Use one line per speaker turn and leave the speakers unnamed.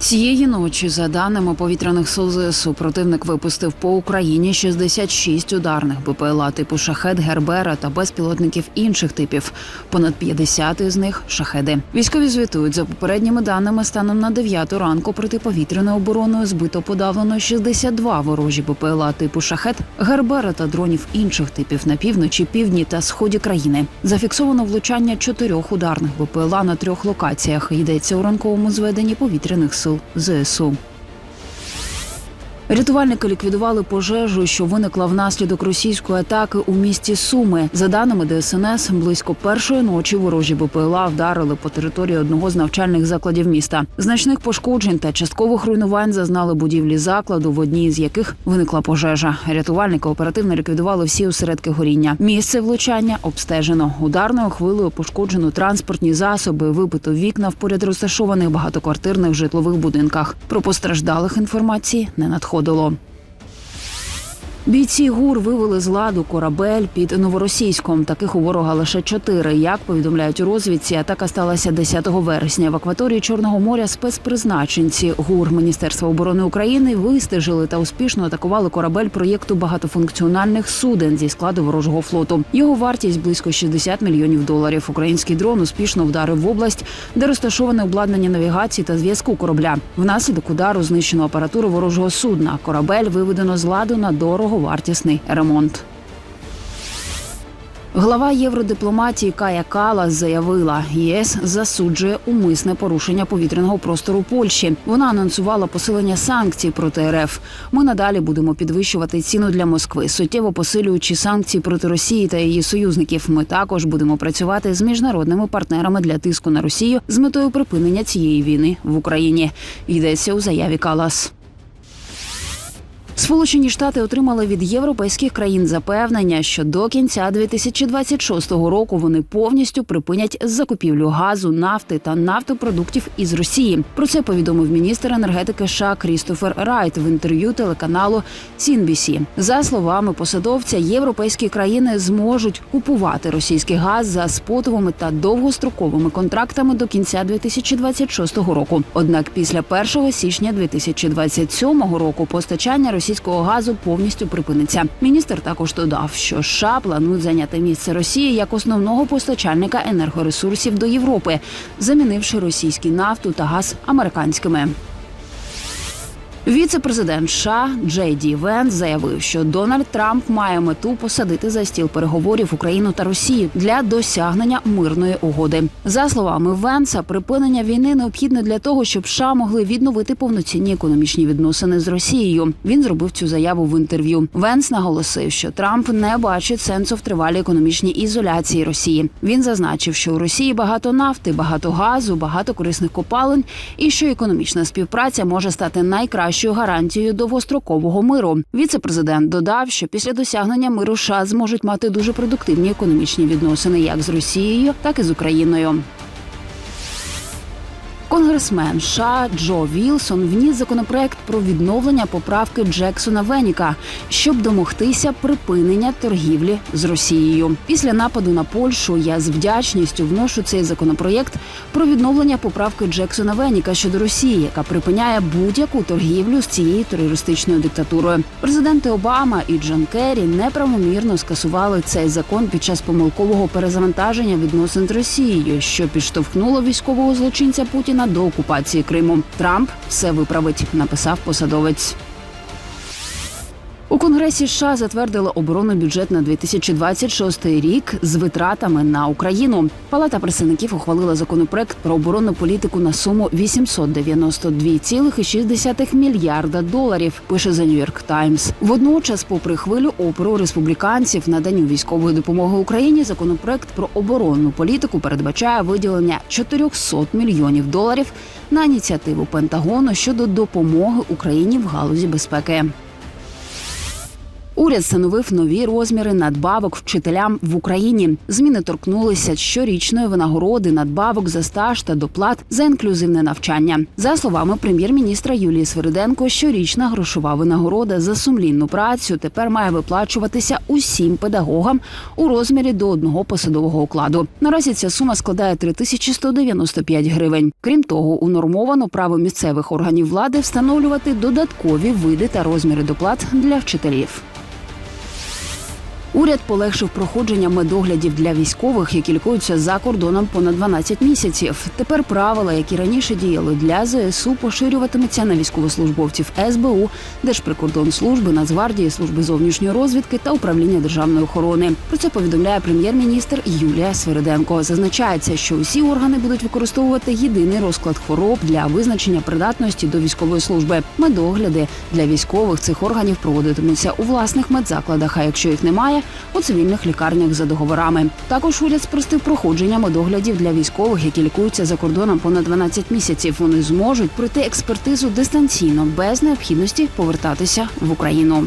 Цієї ночі, за даними повітряних сил ЗСУ, противник випустив по Україні 66 ударних БПЛА типу шахет, гербера та безпілотників інших типів. Понад 50 із них шахеди. Військові звітують за попередніми даними. Станом на 9 ранку протиповітряною обороною збито подавлено 62 ворожі БПЛА типу шахет, гербера та дронів інших типів на півночі, півдні та сході країни. Зафіксовано влучання чотирьох ударних БПЛА на трьох локаціях. Йдеться у ранковому зведенні повітряних сил ЗСУ. Рятувальники ліквідували пожежу, що виникла внаслідок російської атаки у місті Суми. За даними ДСНС, близько першої ночі ворожі БПЛА вдарили по території одного з навчальних закладів міста. Значних пошкоджень та часткових руйнувань зазнали будівлі закладу, в одній з яких виникла пожежа. Рятувальники оперативно ліквідували всі осередки горіння. Місце влучання обстежено. Ударною хвилею пошкоджено транспортні засоби, вибито вікна в поряд розташованих багатоквартирних житлових будинках. Про постраждалих інформації не надходило. Бійці ГУР вивели з ладу корабель під новоросійськом. Таких у ворога лише чотири. Як повідомляють у розвідці, атака сталася 10 вересня. В акваторії Чорного моря спецпризначенці ГУР Міністерства оборони України вистежили та успішно атакували корабель проєкту багатофункціональних суден зі складу ворожого флоту. Його вартість близько 60 мільйонів доларів. Український дрон успішно вдарив в область, де розташоване обладнання навігації та зв'язку корабля. Внаслідок удару знищено апаратуру ворожого судна. Корабель виведено з ладу на дороговартісний ремонт. Глава євродипломатії Кая Калас заявила, ЄС засуджує умисне порушення повітряного простору Польщі. Вона анонсувала посилення санкцій проти РФ. Ми надалі будемо підвищувати ціну для Москви, суттєво посилюючи санкції проти Росії та її союзників. Ми також будемо працювати з міжнародними партнерами для тиску на Росію з метою припинення цієї війни в Україні. Йдеться у заяві Калас. Сполучені Штати отримали від європейських країн запевнення, що до кінця 2026 року вони повністю припинять закупівлю газу, нафти та нафтопродуктів із Росії. Про це повідомив міністр енергетики США Крістофер Райт в інтерв'ю телеканалу CNBC. За словами посадовця, європейські країни зможуть купувати російський газ за спотовими та довгостроковими контрактами до кінця 2026 року. Однак після 1 січня 2027 року постачання російського газу повністю припиниться. Міністр також додав, що США планують зайняти місце Росії як основного постачальника енергоресурсів до Європи, замінивши російський нафту та газ американськими. Віце-президент США Джей Ді Венс заявив, що Дональд Трамп має мету посадити за стіл переговорів Україну та Росію для досягнення мирної угоди. За словами Венса, припинення війни необхідне для того, щоб США могли відновити повноцінні економічні відносини з Росією. Він зробив цю заяву в інтерв'ю. Венс наголосив, що Трамп не бачить сенсу в тривалій економічній ізоляції Росії. Він зазначив, що у Росії багато нафти, багато газу, багато корисних копалин, і що економічна співпраця може стати найкращою гарантією довгострокового миру. Віце-президент додав, що після досягнення миру США зможуть мати дуже продуктивні економічні відносини як з Росією, так і з Україною. Конгресмен США Джо Вілсон вніс законопроект про відновлення поправки Джексона Веніка, щоб домогтися припинення торгівлі з Росією. Після нападу на Польщу я з вдячністю вношу цей законопроєкт про відновлення поправки Джексона Веніка щодо Росії, яка припиняє будь-яку торгівлю з цією терористичною диктатурою. Президенти Обама і Джон Керрі неправомірно скасували цей закон під час помилкового перезавантаження відносин з Росією, що підштовхнуло військового злочинця Путіна до окупації Криму. Трамп все виправить, написав посадовець. У Конгресі США затвердили оборонний бюджет на 2026 рік з витратами на Україну. Палата представників ухвалила законопроект про оборонну політику на суму 892,6 мільярда доларів. Пише The New York Times. Водночас, попри хвилю опору республіканців наданню військової допомоги Україні, законопроект про оборонну політику передбачає виділення 400 мільйонів доларів на ініціативу Пентагону щодо допомоги Україні в галузі безпеки. Уряд встановив нові розміри надбавок вчителям в Україні. Зміни торкнулися щорічної винагороди надбавок за стаж та доплат за інклюзивне навчання. За словами прем'єр-міністра Юлії Свириденко, щорічна грошова винагорода за сумлінну працю тепер має виплачуватися усім педагогам у розмірі до одного посадового окладу. Наразі ця сума складає 3195 гривень. Крім того, унормовано право місцевих органів влади встановлювати додаткові види та розміри доплат для вчителів. Уряд полегшив проходження медоглядів для військових, які лікуються за кордоном понад 12 місяців. Тепер правила, які раніше діяли для ЗСУ, поширюватимуться на військовослужбовців СБУ, Держприкордонслужби, Нацгвардії, служби зовнішньої розвідки та управління державної охорони. Про це повідомляє прем'єр-міністр Юлія Свириденко. Зазначається, що усі органи будуть використовувати єдиний розклад хвороб для визначення придатності до військової служби. Медогляди для військових цих органів проводитимуться у власних медзакладах. А якщо їх немає, у цивільних лікарнях за договорами. Також уряд спростив проходження медоглядів для військових, які лікуються за кордоном понад 12 місяців. Вони зможуть пройти експертизу дистанційно без необхідності повертатися в Україну.